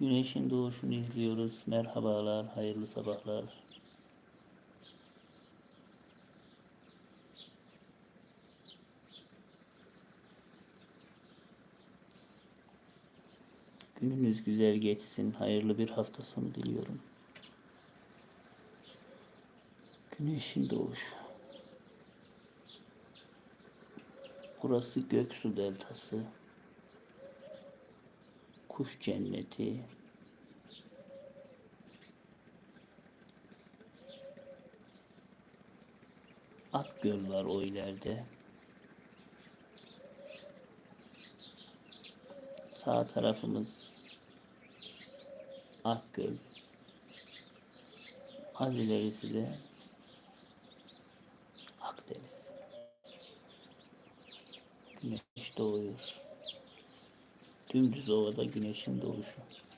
Güneşin doğuşunu izliyoruz. Merhabalar, hayırlı sabahlar. Gününüz güzel geçsin. Hayırlı bir hafta sonu diliyorum. Güneşin doğuşu. Burası Göksu Deltası. Kuş cenneti. Akgöl var o ileride. Sağ tarafımız Akgöl. Az ilerisi de Akdeniz. Güneş doğuyor. Dümdüz ovada güneşin doğuşu.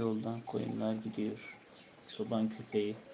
Yoldan koyunlar gidiyor. Çoban köpeği.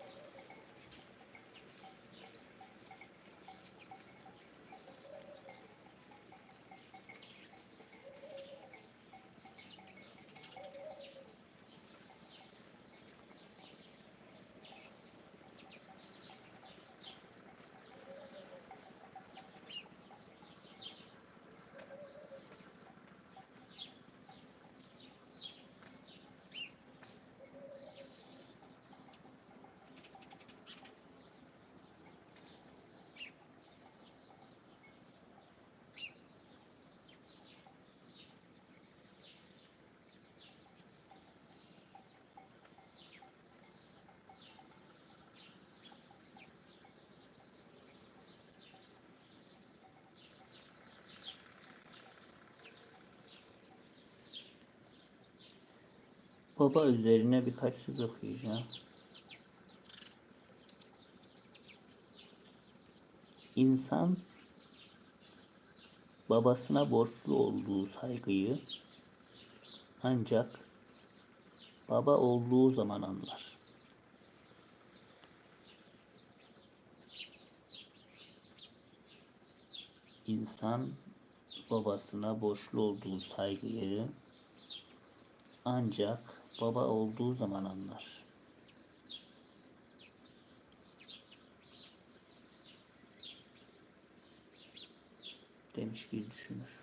Baba üzerine birkaç söz okuyacağım. İnsan babasına borçlu olduğu saygıyı ancak baba olduğu zaman anlar. İnsan babasına borçlu olduğu saygıyı ancak baba olduğu zaman anlar. Demiş bir düşünür.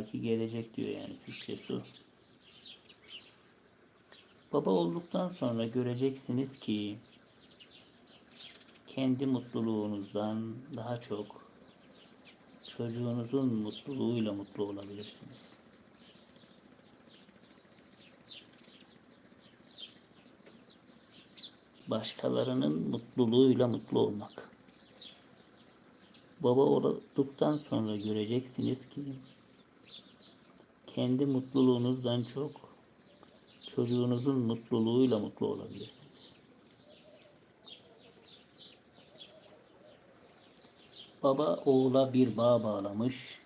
İllaki gelecek diyor yani Türkçesi. Baba olduktan sonra göreceksiniz ki kendi mutluluğunuzdan daha çok çocuğunuzun mutluluğuyla mutlu olabilirsiniz. Başkalarının mutluluğuyla mutlu olmak. Baba olduktan sonra göreceksiniz ki kendi mutluluğunuzdan çok çocuğunuzun mutluluğuyla mutlu olabilirsiniz. Baba oğula bir bağ bağlamış.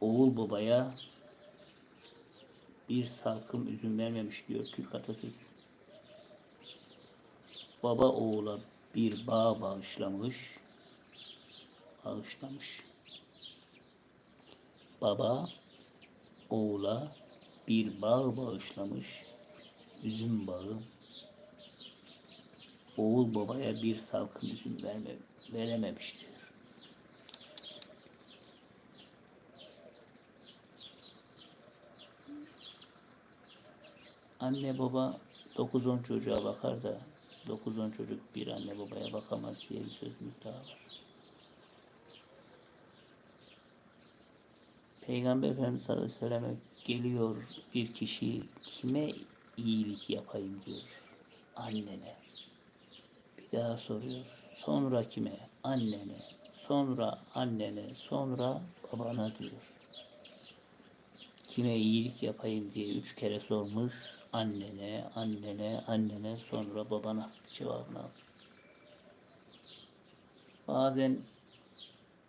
Oğul babaya bir salkım üzüm vermemiş diyor Türk atasözü. Baba oğula bir bağ bağışlamış, bağışlamış. Baba oğula bir bağ bağışlamış, üzüm bağı. Oğul babaya bir salkım üzüm verme, verememiş diyor. Anne baba 9-10 çocuğa bakar da 9-10 çocuk bir anne babaya bakamaz diye bir sözümüz daha var. Peygamber Efendimiz sallallahu aleyhi ve selleme geliyor bir kişi kime iyilik yapayım diyor. Annene. Bir daha soruyor. Sonra kime? Annene. Sonra annene. Sonra babana diyor. Kime iyilik yapayım diye üç kere sormuş. Annene, annene, annene, sonra babana cevabını alıyor. Bazen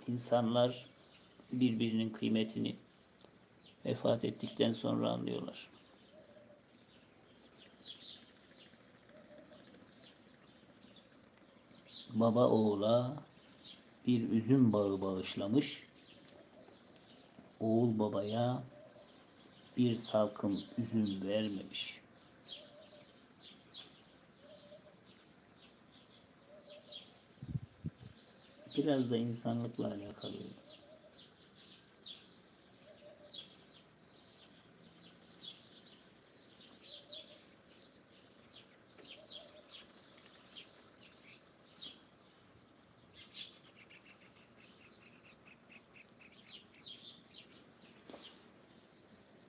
insanlar birbirinin kıymetini vefat ettikten sonra anlıyorlar. Baba oğula bir üzüm bağı bağışlamış. Oğul babaya bir salkım üzüm vermemiş. Biraz da insanlıkla alakalı.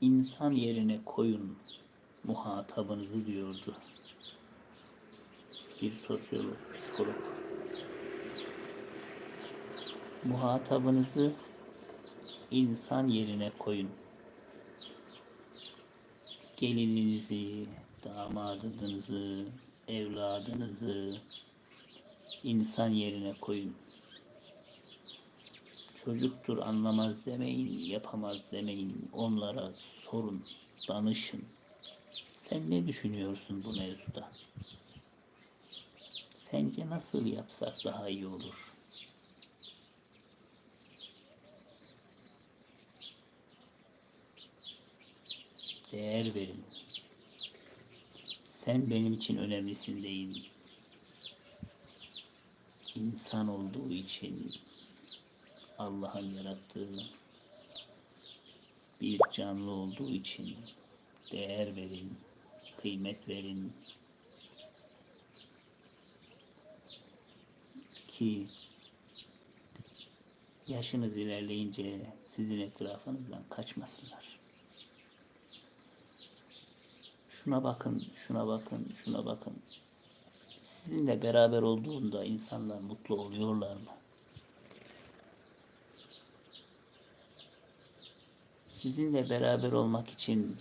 İnsan yerine koyun muhatabınızı diyordu. Bir sosyolog, psikolog. Muhatabınızı insan yerine koyun. Gelininizi, damadınızı, evladınızı insan yerine koyun. Çocuktur anlamaz demeyin, yapamaz demeyin. Onlara sorun, danışın. Sen ne düşünüyorsun bu mevzuda? Sence nasıl yapsak daha iyi olur? Değer verin. Sen benim için önemlisin değil. İnsan olduğu için Allah'ın yarattığı bir canlı olduğu için değer verin, kıymet verin ki yaşınız ilerleyince sizin etrafınızdan kaçmasınlar. Şuna bakın, şuna bakın, şuna bakın. Sizinle beraber olduğunda insanlar mutlu oluyorlar mı? Sizinle beraber olmak için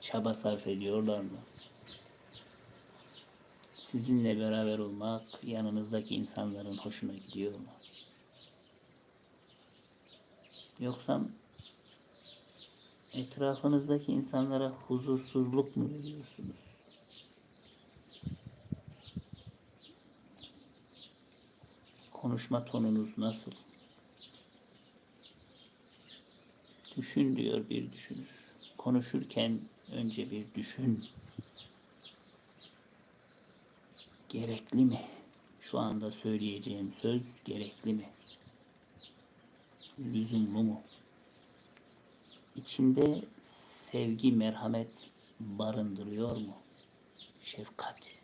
çaba sarf ediyorlar mı? Sizinle beraber olmak yanınızdaki insanların hoşuna gidiyor mu? Yoksa etrafınızdaki insanlara huzursuzluk mu veriyorsunuz? Konuşma tonunuz nasıl? Düşün diyor bir düşünür. Konuşurken önce bir düşün. Gerekli mi? Şu anda söyleyeceğim söz gerekli mi? Lüzumlu mu? İçinde sevgi, merhamet barındırıyor mu? Şefkat.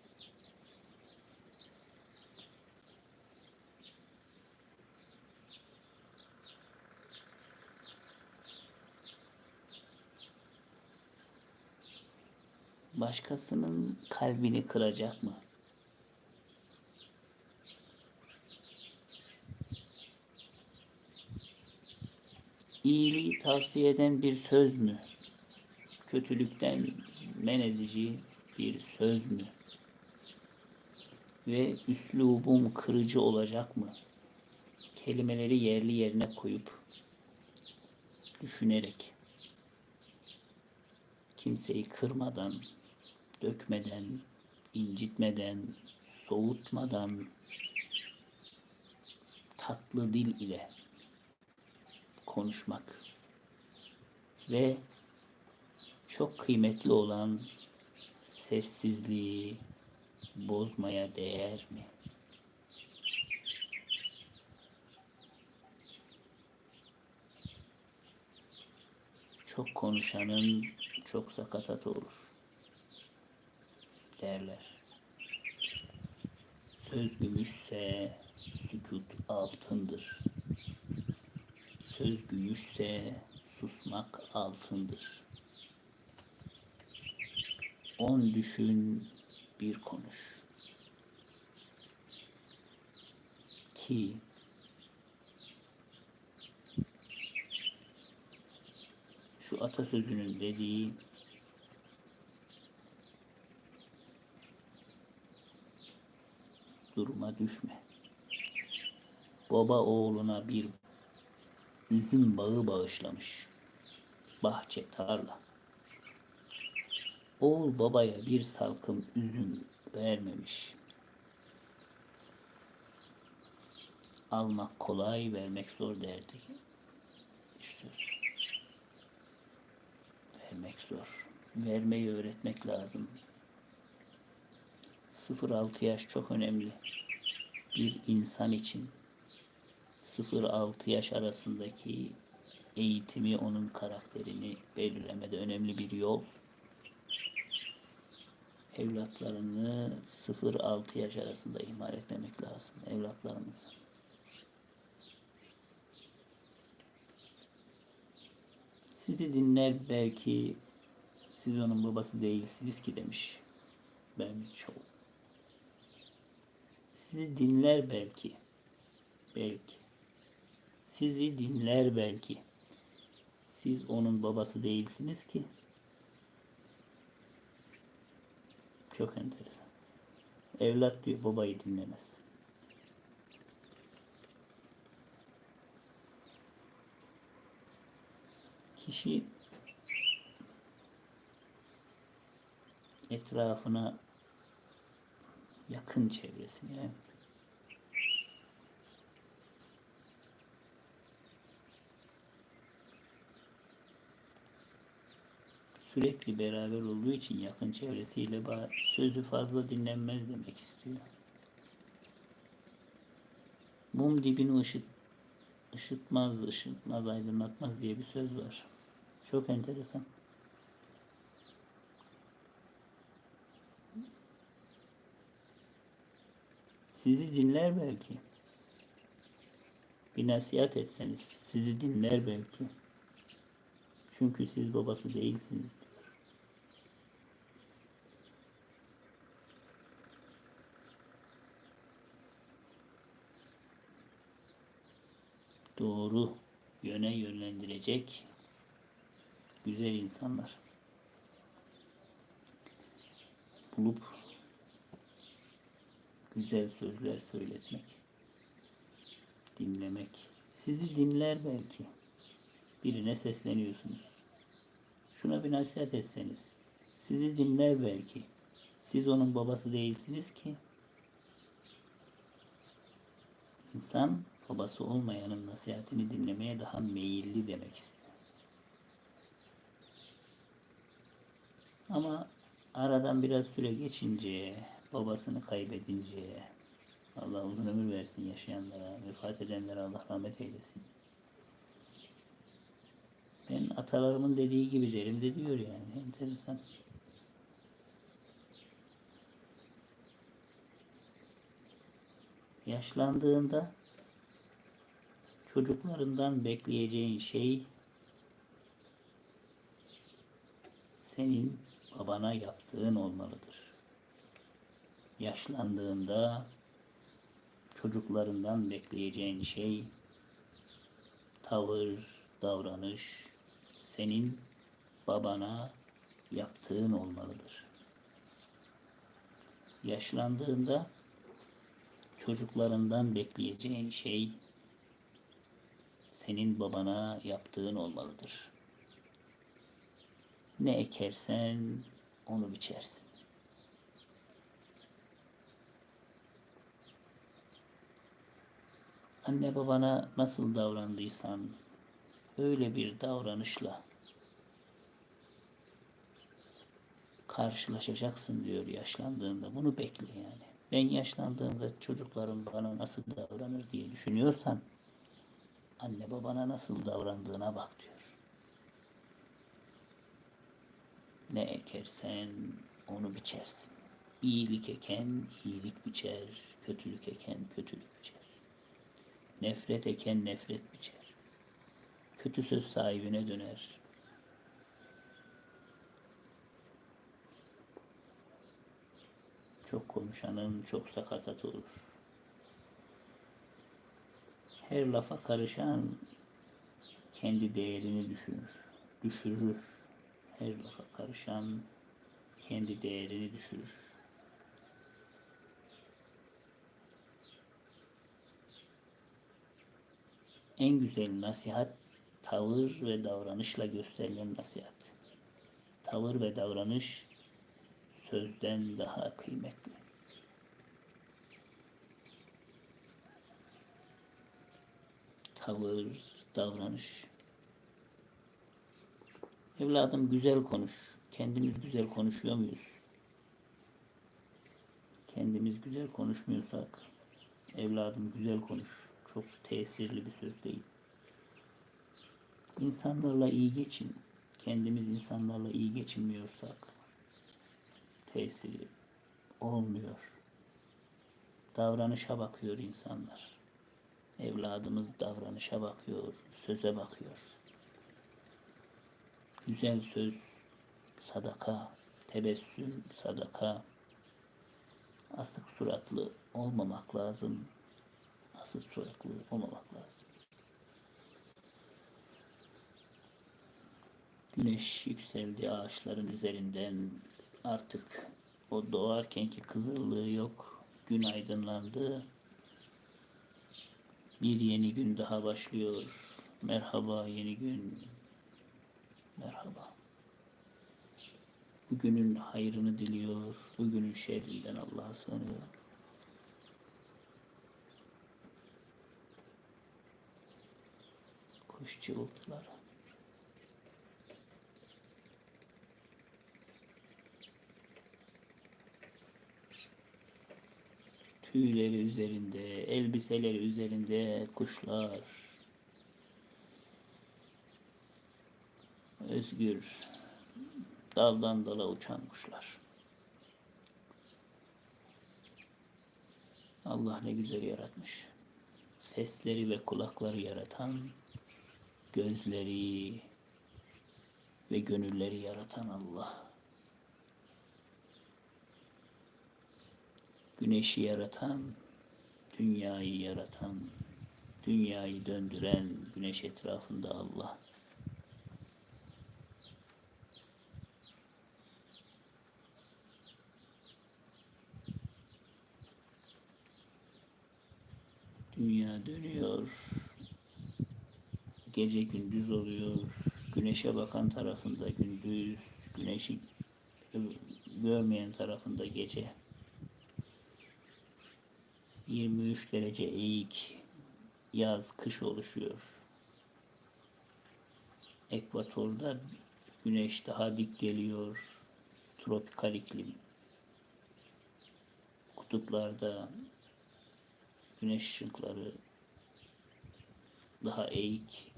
Başkasının kalbini kıracak mı? İyiliği tavsiye eden bir söz mü? Kötülükten men edici bir söz mü? Ve üslubum kırıcı olacak mı? Kelimeleri yerli yerine koyup düşünerek kimseyi kırmadan dökmeden, incitmeden, soğutmadan tatlı dil ile konuşmak ve çok kıymetli olan sessizliği bozmaya değer mi? Çok konuşanın çok sakatat olur derler. Söz gümüşse sükut altındır. Söz gümüşse susmak altındır. On düşün bir konuş. Ki şu atasözünün dediği duruma düşme. Baba oğluna bir üzüm bağı bağışlamış. Bahçe tarla. Oğul babaya bir salkım üzüm vermemiş. Almak kolay, vermek zor derdi. İşte vermek zor. Vermeyi öğretmek lazım. 0-6 yaş çok önemli. Bir insan için 0-6 yaş arasındaki eğitimi onun karakterini belirlemede önemli bir yol. Evlatlarını 0-6 yaş arasında ihmal etmemek lazım. Evlatlarımızı. Sizi dinler belki siz onun babası değilsiniz ki demiş. Ben çok sizi dinler belki. Belki. Sizi dinler belki. Siz onun babası değilsiniz ki. Çok enteresan. Evlat diyor babayı dinlemez. Kişi etrafına yakın çevresine sürekli beraber olduğu için yakın çevresiyle sözü fazla dinlenmez demek istiyor. Mum dibini ışıt, ışıtmaz, ışıtmaz, aydınlatmaz diye bir söz var. Çok enteresan. Sizi dinler belki. Bir nasihat etseniz sizi dinler belki. Çünkü siz babası değilsiniz diyor. Doğru yöne yönlendirecek güzel insanlar bulup güzel sözler söyletmek, dinlemek. Sizi dinler belki. Birine sesleniyorsunuz. Şuna bir nasihat etseniz. Sizi dinler belki. Siz onun babası değilsiniz ki. İnsan babası olmayanın nasihatini dinlemeye daha meyilli demek istiyor. Ama aradan biraz süre geçince, babasını kaybedince, Allah uzun ömür versin yaşayanlara, vefat edenlere Allah rahmet eylesin. Ben atalarımın dediği gibi derim de diyor yani. Enteresan. Yaşlandığında çocuklarından bekleyeceğin şey senin babana yaptığın olmalıdır. Yaşlandığında çocuklarından bekleyeceğin şey tavır, davranış senin babana yaptığın olmalıdır. Yaşlandığında çocuklarından bekleyeceğin şey senin babana yaptığın olmalıdır. Ne ekersen onu biçersin. Anne babana nasıl davrandıysan öyle bir davranışla karşılaşacaksın diyor yaşlandığında. Bunu bekle yani. Ben yaşlandığımda çocuklarım bana nasıl davranır diye düşünüyorsan anne babana nasıl davrandığına bak diyor. Ne ekersen onu biçersin. İyilik eken iyilik biçer, kötülük eken kötülük biçer. Nefret eken nefret biçer. Kötü söz sahibine döner. Çok konuşanın çok sakatat olur. Her lafa karışan kendi değerini düşünür, düşürür. Her lafa karışan kendi değerini düşürür. En güzel nasihat tavır ve davranışla gösterilen nasihat. Tavır ve davranış sözden daha kıymetli. Tavır, davranış. Evladım güzel konuş. Kendimiz güzel konuşuyor muyuz? Kendimiz güzel konuşmuyorsak, evladım güzel konuş. Çok tesirli bir söz değil. İnsanlarla iyi geçin. Kendimiz insanlarla iyi geçinmiyorsak tesiri olmuyor. Davranışa bakıyor insanlar. Evladımız davranışa bakıyor, söze bakıyor. Güzel söz, sadaka, tebessüm, sadaka. Asık suratlı olmamak lazım. Asık suratlı olmamak lazım. Güneş yükseldi ağaçların üzerinden. Artık o doğarkenki kızıllığı yok. Gün aydınlandı. Bir yeni gün daha başlıyor. Merhaba yeni gün. Merhaba. Bugünün hayrını diliyor. Bugünün şerrinden Allah'a sığınıyor. Kuş cıvıltıları. Tüyleri üzerinde, elbiseleri üzerinde kuşlar. Özgür, daldan dala uçan kuşlar. Allah ne güzel yaratmış. Sesleri ve kulakları yaratan, gözleri ve gönülleri yaratan Allah. Güneşi yaratan, dünyayı yaratan, dünyayı döndüren güneş etrafında Allah. Dünya dönüyor. Gece gündüz oluyor. Güneşe bakan tarafında gündüz, güneşi görmeyen tarafında gece. 23 derece eğik yaz kış oluşuyor. Ekvatorda güneş daha dik geliyor. Tropikal iklim. Kutuplarda güneş ışıkları daha eğik.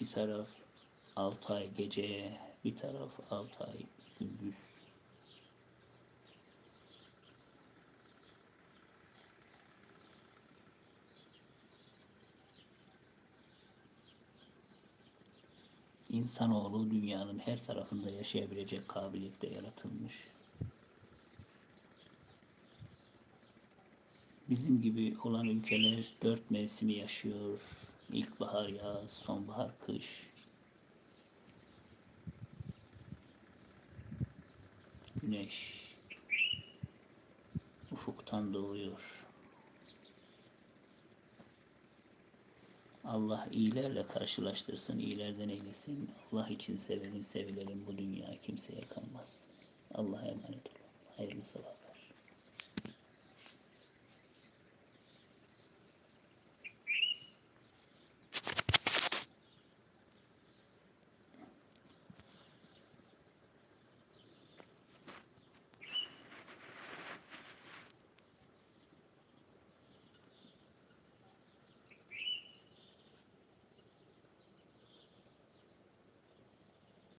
Bir taraf 6 ay gece, bir taraf 6 ay gündüz. İnsanoğlu dünyanın her tarafında yaşayabilecek kabiliyette yaratılmış. Bizim gibi olan ülkeler dört mevsimi yaşıyor. İlkbahar, yaz, sonbahar, kış. Güneş ufuktan doğuyor. Allah iyilerle karşılaştırsın, iyilerden eylesin. Allah için sevelim, sevilelim. Bu dünya kimseye kalmaz. Allah'a emanet olun. Hayırlı sabahlar.